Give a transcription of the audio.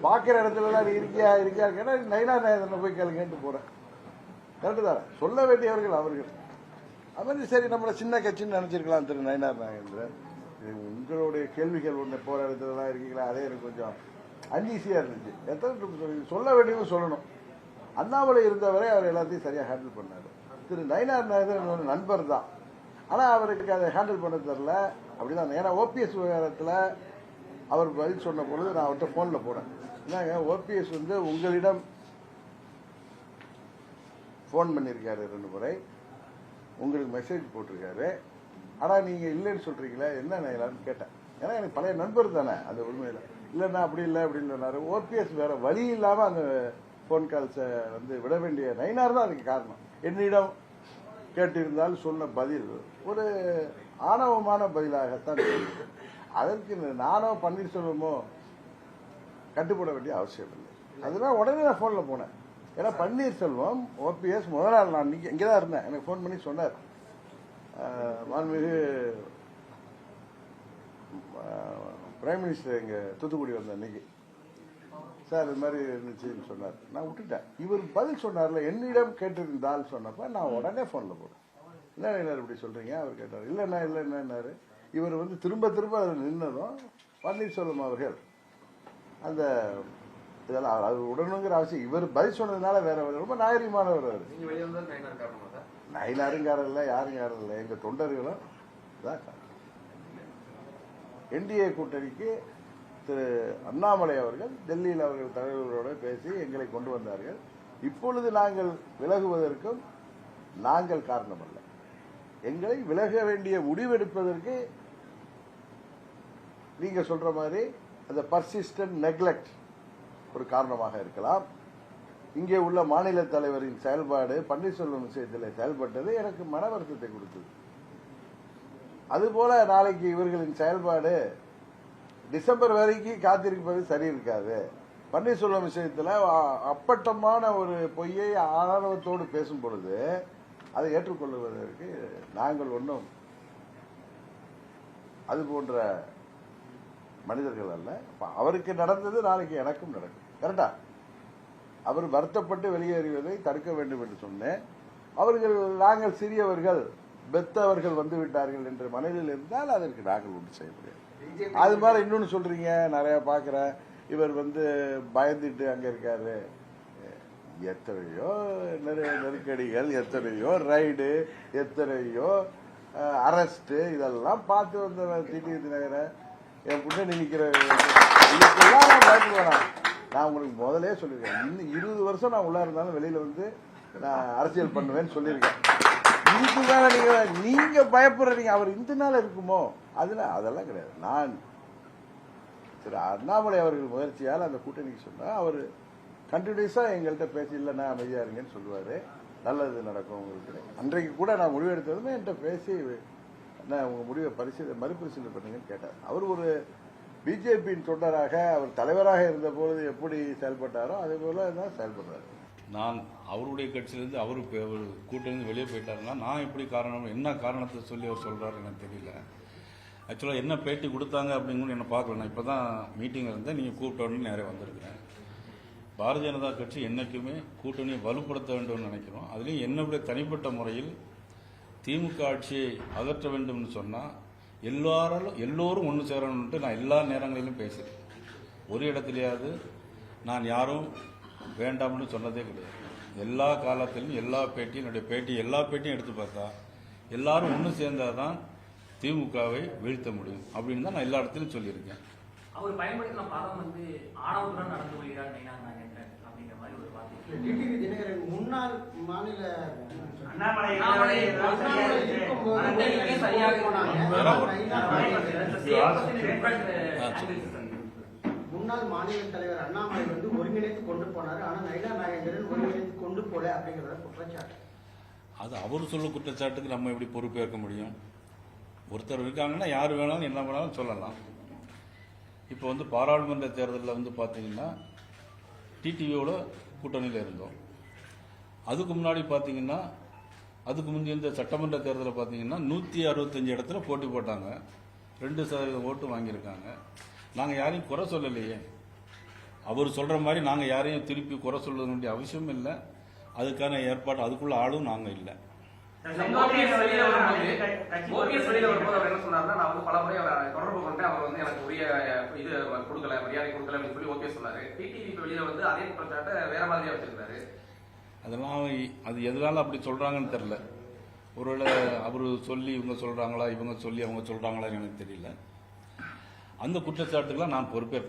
நான் பார்க்குற இடத்துலலாம் நீ இருக்கியா இருக்கியா இருக்கேன்னா நைனா நாயகனை போய் கேளுங்கன்ட்டு போகிறேன் கரெக்டு தானே? சொல்ல வேண்டியவர்கள் அவர்கள். அது மாதிரி சரி நம்மளை சின்ன கட்சின்னு நினச்சிருக்கலாம் திரு நயனார் நாகேந்திரன். உங்களுடைய கேள்விகள் ஒன்று போகிற இடத்துலலாம் இருக்கீங்களா? அதே எனக்கு கொஞ்சம் அன்ஈஸியாக இருந்துச்சு. எத்தனை சொல்லி- சொல்ல வேண்டியதும் சொல்லணும். அண்ணாமலை இருந்தவரை அவர் எல்லாத்தையும் சரியாக ஹேண்டில் பண்ணார். திரு நயனார் நாகேந்திரன் ஒரு நண்பர் தான். ஆனால் அவருக்கு அதை ஹேண்டில் பண்ண தெரில அப்படிதான் ஏன்னா ஓபிஎஸ் விவகாரத்தில் அவர் பதில் சொன்ன பொழுது நான் அவர்கிட்ட ஃபோனில் போனேன் என்னங்க ஓபிஎஸ் வந்து உங்களிடம் ஃபோன் பண்ணியிருக்காரு ரெண்டு முறை. உங்களுக்கு மெசேஜ் போட்டிருக்காரு. ஆனால் நீங்கள் இல்லைன்னு சொல்கிறீங்களே என்ன நிலான்னு கேட்டேன். ஏன்னா எனக்கு பழைய நண்பர் தானே அது உண்மையில். இல்லைண்ணா அப்படி இல்லை அப்படின்னு சொன்னார். ஓபிஎஸ் வேற வழி இல்லாமல் அந்த ஃபோன் கால்ஸை வந்து விட வேண்டிய நைனார் தான் அதுக்கு காரணம். என்னிடம் கேட்டிருந்தால் சொன்ன பதில் ஒரு ஆணவமான பதிலாகத்தான் அதற்கு நானோ பன்னீர்செல்வமோ கட்டுப்பட வேண்டிய அவசியம் இல்லை அதெல்லாம் உடனே நான் ஃபோனில் போனேன். ஏன்னா பன்னீர்செல்வம் ஓபிஎஸ் முதல் நாள் நான் இங்கே இங்கே தான் இருந்தேன். எனக்கு ஃபோன் பண்ணி சொன்னார். மாண்புமிகு பிரைம் மினிஸ்டர் இங்கே தூத்துக்குடி வந்த அன்னைக்கு. சார் இது மாதிரி இருந்துச்சுன்னு சொன்னார். நான் விட்டுட்டேன். இவர் பதில் சொன்னார்ல என்னிடம் கேட்டிருந்தால் சொன்னப்ப நான் உடனே ஃபோனில் போட்டேன் என்ன என்ன இப்படி சொல்கிறீங்க அவர் கேட்டார். இல்லைண்ணா இல்லைன்னாரு இவர் வந்து திரும்ப திரும்ப அதில் நின்னதும் பன்னீர்செல்வம் அவர்கள் அந்த இதெல்லாம் அது உடனுங்கிற அவசியம். இவர் பதில் சொன்னதுனால வேற ரொம்ப நாகரிகமானவர் அவர். நீங்க வெளியே வந்தா நயினார் காரணமா சார்? நயினாருங்காரம் இல்லை இல்லை. எங்கள் தொண்டர்களும் தான் என்டிஏ கூட்டணிக்கு திரு அண்ணாமலை அவர்கள் டெல்லியில் அவர்கள் தலைவர்களோடு பேசி எங்களை கொண்டு வந்தார்கள். இப்பொழுது நாங்கள் விலகுவதற்கும் நாங்கள் காரணமல்ல. எங்களை விலக வேண்டிய முடிவெடுப்பதற்கு நீங்க சொல்ற மாதிரி அந்த பர்சிஸ்டன்ட் நெக்லெக்ட் ஒரு காரணமாக இருக்கலாம். இங்கே உள்ள மாநில தலைவரின் செயல்பாடு பன்னீர்செல்வம் விஷயத்தில் செயல்பட்டது எனக்கு மன வருத்தத்தை கொடுத்தது. அதுபோல நாளைக்கு இவர்களின் செயல்பாடு டிசம்பர் வரைக்கும் காத்திருப்பது சரி இருக்காது பன்னீர்செல்வம் விஷயத்தில் அப்பட்டமான ஒரு பொய்யை ஆணவத்தோடு பேசும் பொழுது அதை ஏற்றுக்கொள்வதற்கு நாங்கள் ஒன்றும் அது போன்ற மனிதர்கள் அல்ல. அவருக்கு நடந்தது நாளைக்கு எனக்கும் நடக்கும். கரெக்டா அவர் வருத்தப்பட்டு வெளியேறுவதை தடுக்க வேண்டும் என்று சொன்னேன். அவர்கள் நாங்கள் சிறியவர்கள் பெத்தவர்கள் வந்து விட்டார்கள் என்ற மனதில் இருந்தால் அதற்கு நாங்கள் ஒன்று செய்ய முடியாது. அது மாதிரி இன்னொன்னு சொல்றீங்க நிறைய பார்க்குறேன். இவர் வந்து பயந்துட்டு அங்க இருக்காரு. எத்தனையோ நிறைய நெருக்கடிகள் எத்தனையோ ரைடு எத்தனையோ அரெஸ்ட் இதெல்லாம் பார்த்து வந்த டிடி தினகரை என் பின்னாடி நிற்கிற இதுக்கெல்லாம் நான் பயப்படுவேன் நான் உங்களுக்கு முதலே சொல்லியிருக்கேன் இன்னும் இருபது வருஷம் நான் உள்ள இருந்தாலும் வெளியில வந்து நான் அரசியல் பண்ணுவேன்னு சொல்லியிருக்கேன். இதுக்கு மேல நீங்க நீங்க பயப்படுறீங்க. அவர் இந்த நாள் இருக்குமோ? அதுல அதெல்லாம் கிடையாது. நான் திரு அண்ணாமலை அவர்கள் முயற்சியால் அந்த கூட்டணிக்கு சொன்னா அவர் கண்டினியூஸா எங்கள்கிட்ட பேசி இல்லைன்னா அமைதியா இருங்கன்னு சொல்லுவாரு. நல்லது நடக்கும் உங்களுக்கு. அன்றைக்கு கூட நான் முடிவெடுத்ததுமே என்கிட்ட பேசி என்ன உங்க முடிவை பரிசீலனை மறுபரிசீலனை பண்ணுங்கன்னு கேட்டார். அவர் ஒரு பிஜேபியின் தொண்டராக அவர் தலைவராக இருந்த பொழுது எப்படி செயல்பட்டாரோ அதே போல தான் செயல்படுறாரு. நான் அவருடைய கட்சியிலேருந்து அவர் கூட்டிலேருந்து வெளியே போயிட்டாருன்னா நான் எப்படி காரணம் என்ன காரணத்தை சொல்லி அவர் சொல்றாரு எனக்கு தெரியல. ஆக்சுவலாக என்ன பேட்டி கொடுத்தாங்க அப்படிங்கன்னு என்ன பார்க்கல. நான் இப்போ தான் மீட்டிங் இருந்தேன். நீங்கள் கூப்பிட்ட நிறைய வந்திருக்கிறேன். பாரதிய ஜனதா கட்சி என்றைக்குமே கூட்டணியை வலுப்படுத்த வேண்டும்னு நினைக்கிறோம். அதுலேயும் என்னுடைய தனிப்பட்ட முறையில் திமுக ஆட்சியை அகற்ற வேண்டும்னு சொன்னால் எல்லாராலும் எல்லோரும் ஒன்று சேரணும்ட்டு நான் எல்லா நேரங்களிலும் பேசுகிறேன் ஒரு இடத்துலையாவது நான் யாரும் வேண்டாம்னு சொன்னதே கிடையாது. எல்லா காலத்திலும் எல்லா பேட்டியும் என்னுடைய பேட்டி எல்லா பேட்டியும் எடுத்து பார்த்தா எல்லாரும் ஒன்று சேர்ந்தாதான் திமுகவை வீழ்த்த முடியும் அப்படின்னு தான் நான் எல்லா இடத்துலையும் சொல்லியிருக்கேன். அவர் பயன்படுத்தின பதம் வந்து ஆணவத்துடன் நடந்து கொள்கிறார் அப்படிங்கிற மாதிரி ஒரு வார்த்தை. முன்னாள் மாநில முன்னாள் மாநில தலைவர் அண்ணாமலை வந்து ஒருங்கிணைத்து கொண்டு போனாரு. ஆனா நயினா நாகேந்திரன் ஒருங்கிணைத்து கொண்டு போல அப்படிங்கிறத குற்றச்சாட்டு. அது அவர் சொல்ல குற்றச்சாட்டுக்கு நம்ம எப்படி பொறுப்பேற்க முடியும்? ஒருத்தர் இருக்காங்கன்னா யார் வேணாலும் என்ன வேணாலும் சொல்லலாம். இப்போ வந்து பாராளுமன்ற தேர்தலில் வந்து பார்த்தீங்கன்னா டிடிவியோட கூட்டணியில் இருந்தோம். அதுக்கு முன்னாடி பார்த்தீங்கன்னா அதுக்கு முந்தைய இந்த சட்டமன்ற தேர்தலில் பார்த்தீங்கன்னா நூற்றி அறுபத்தஞ்சு இடத்துல போட்டி போட்டாங்க. ரெண்டு சதவீதம் ஓட்டு வாங்கியிருக்காங்க. நாங்கள் யாரையும் குறை சொல்லலையே. அவர் சொல்கிற மாதிரி நாங்கள் யாரையும் திருப்பி குறை சொல்ல வேண்டிய அவசியம் இல்லை. அதுக்கான ஏற்பாடு அதுக்குள்ள ஆளும் நாங்கள் இல்லை. ஓபிஎஸ் வெளியில வரும்போது அவர் என்ன நான் வந்து பல முறை அவரை தொடர்பு கொண்டேன். அவர் வந்து எனக்கு உரிய இது கொடுக்கல மரியாதை கொடுக்கல அப்படின்னு சொல்லி ஓபிஎஸ் சொன்னாரு. டிடிவி வெளியில வந்து அதே குற்றச்சாட்டை வேற மாதிரியா வச்சிருந்தாரு. அதெல்லாம் அது எதனால அப்படி சொல்கிறாங்கன்னு தெரில ஒருவேளை அவர் சொல்லி இவங்க சொல்கிறாங்களா இவங்க சொல்லி அவங்க சொல்கிறாங்களான்னு எனக்கு தெரியல. அந்த குற்றச்சாட்டுக்கெல்லாம் நான் பொறுப்பேற்பேன்